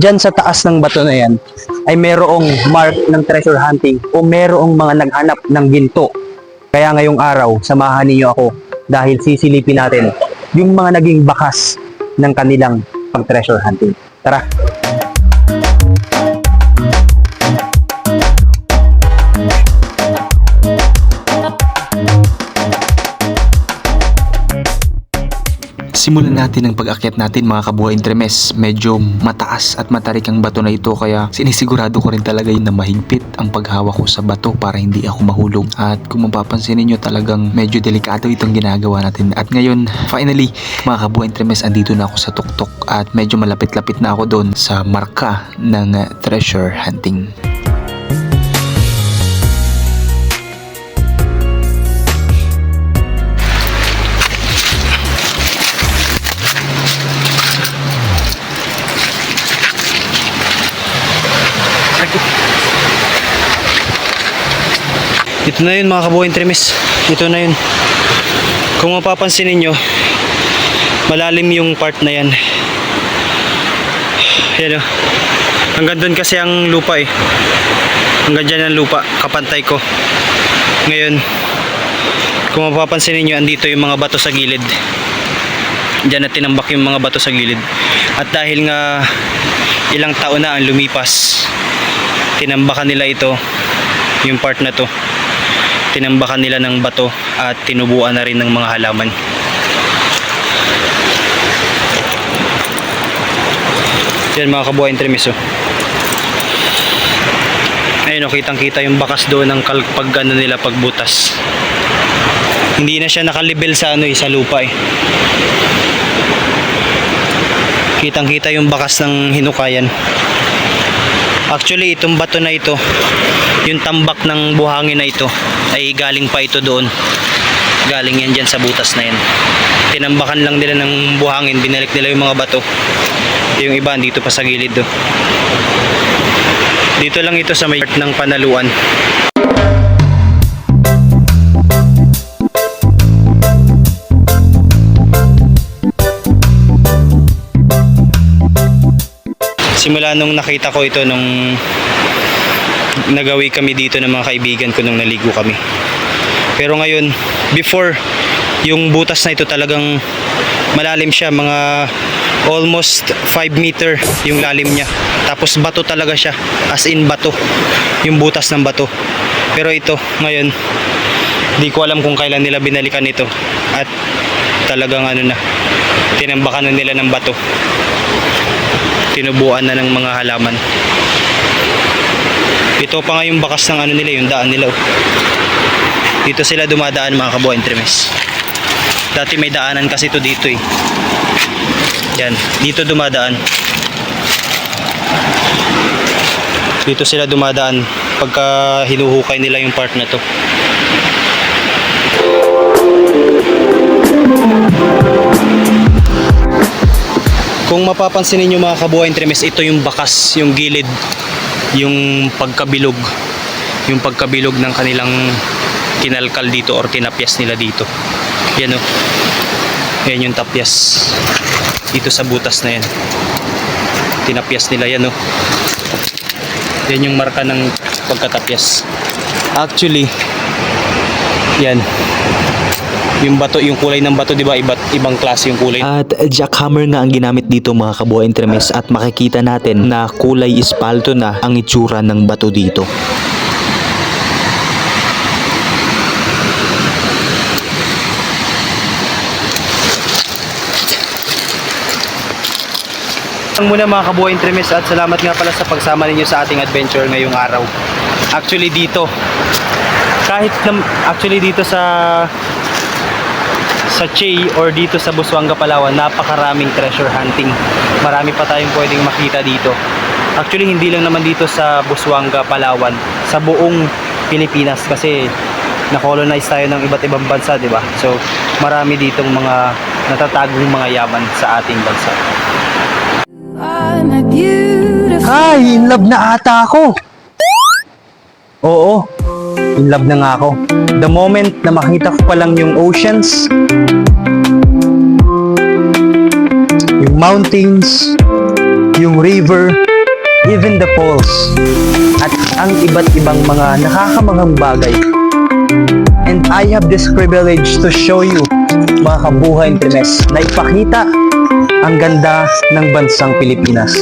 dyan sa taas ng bato na yan ay merong mark ng treasure hunting o merong mga naghanap ng ginto. Kaya ngayong araw, samahan niyo ako dahil sisilipin natin yung mga naging bakas ng kanilang pag-treasure hunting. Tara! Simulan natin ang pag-akyat natin mga kabuhay entremes. Medyo mataas at matarik ang bato na ito kaya sinisigurado ko rin talaga yun na mahigpit ang paghawak ko sa bato para hindi ako mahulog. At kung mapapansin ninyo talagang medyo delikado itong ginagawa natin. At ngayon, finally, mga kabuhay entremes, andito na ako sa tuktok at medyo malapit-lapit na ako doon sa marka ng treasure hunting. Ito na yun mga kabuhay entremes. Ito na yun. Kung mapapansin ninyo, malalim yung part na yan. Yan o. Hanggang doon kasi ang lupa eh. Hanggang dyan ang lupa. Kapantay ko. Ngayon, kung mapapansin ninyo, andito yung mga bato sa gilid. Diyan na tinambak yung mga bato sa gilid. At dahil nga ilang taon na ang lumipas, tinambakan nila ito, yung part na to tinambakan nila ng bato at tinubuan na rin ng mga halaman. Yan mga kabuhay intermiso. Ayun o, kitang kita yung bakas doon ng kalpag ano nila pagbutas. Hindi na siya nakalibel sa ano eh, sa lupa eh. Kitang kita yung bakas ng hinukayan. Actually, itong bato na ito, yung tambak ng buhangin na ito, ay galing pa ito doon. Galing yan dyan sa butas na yan. Tinambakan lang nila ng buhangin, binalik nila yung mga bato. Yung iba, dito pa sa gilid do. Dito lang ito sa may part ng panaluan. Simula nung nakita ko ito nung nagawi kami dito ng mga kaibigan ko nung naligo kami. Pero ngayon, before yung butas na ito talagang malalim siya, mga almost 5 meter yung lalim niya. Tapos bato talaga siya, as in bato, yung butas ng bato. Pero ito, ngayon, di ko alam kung kailan nila binalikan ito. At talagang ano na, tinambakan na nila ng bato tinubuan na ng mga halaman. Ito pa nga yung bakas ng ano nila yung daan nila oh. dito sila dumadaan mga kabuhay entremes dati may daanan kasi to dito eh. Yan dito dumadaan. Dito sila dumadaan pagka hinuhukay nila yung part na to Kung mapapansin niyo mga kabuhay entremes, ito yung bakas, yung gilid, yung pagkabilog, yung pagkabilog ng kanilang kinalkal dito or tinapyas nila dito. Yan o. Yan yung tapyas. Dito sa butas na yan. Tinapyas nila yan o. Yan yung marka ng pagkatapyas. Actually, yan. Yung bato, yung kulay ng bato, di ba? Iba't ibang klase yung kulay. At jackhammer nga ang ginamit dito mga kabuhay entremes at makikita natin na kulay ispalto na ang itsura ng bato dito. Ang muna mga kabuhay entremes at salamat nga pala sa pagsama ninyo sa ating adventure ngayong araw. Actually dito, kahit na, actually dito sa sa Che or dito sa Busuanga, Palawan, napakaraming treasure hunting. Marami pa tayong pwedeng makita dito. Actually, hindi lang naman dito sa Busuanga, Palawan, sa buong Pilipinas kasi na-colonize tayo ng iba't ibang bansa, di ba? So, marami ditong mga natatagong mga yaman sa ating bansa. Ay, in love na ata ako. Oo, in love na nga ako. The moment na makita ko pa lang yung oceans, yung mountains, yung river, even the falls, at ang iba't ibang mga nakakamanghang bagay. And I have this privilege to show you, mga kabuhay Intermes, na ipakita ang ganda ng bansang Pilipinas.